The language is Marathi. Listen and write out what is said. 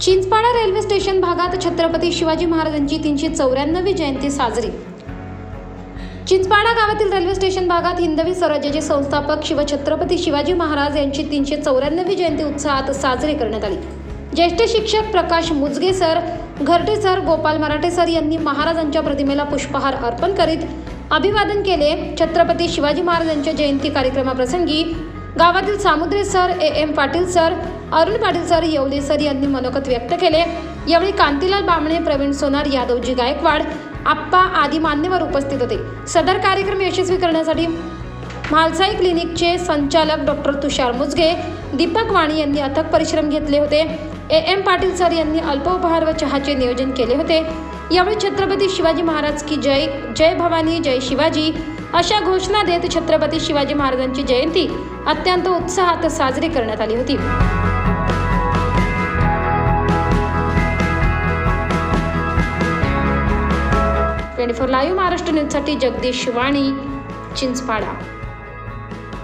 चिंचपाडा रेल्वे स्टेशन भागात छत्रपती शिवाजी महाराजांची तीनशे चौऱ्याण्णवी जयंती साजरी. चिंचपाडा गावातील रेल्वे स्टेशन भागात हिंदवी स्वराज्याचे संस्थापक शिवछत्रपती शिवाजी महाराज यांची तीनशे चौऱ्याण्णवी जयंती उत्साहात साजरी करण्यात आली. ज्येष्ठ शिक्षक Prakash Mujge sir Gharte sir Gopal Marathe sir यांनी महाराजांच्या प्रतिमेला पुष्पहार अर्पण करीत अभिवादन केले. छत्रपती शिवाजी महाराजांच्या जयंती कार्यक्रमाप्रसंगी गावातील Samudre sir A M Patil sir Arun Patil sir Yevle sir यांनी मनोगत व्यक्त केले. यावेळी कांतीलाल बामणे प्रवीण सोनार यादवजी गायकवाड आप्पा आदी मान्यवर उपस्थित होते. सदर कार्यक्रम यशस्वी करण्यासाठी म्हालसाई क्लिनिकचे संचालक डॉक्टर तुषार मुजगे दीपक वाणी यांनी अथक परिश्रम घेतले होते. ए एम पाटील सर यांनी अल्पोपहार व चहाचे नियोजन केले होते. यावेळी छत्रपती शिवाजी महाराज की जय जय भवानी जय शिवाजी अशा घोषणा देत छत्रपती शिवाजी महाराजांची जयंती अत्यंत उत्साहात साजरी करण्यात आली होती. ट्वेंटी फोर लाईव्ह महाराष्ट्र न्यूजसाठी जगदीश शिवाणी चिंचपाडा.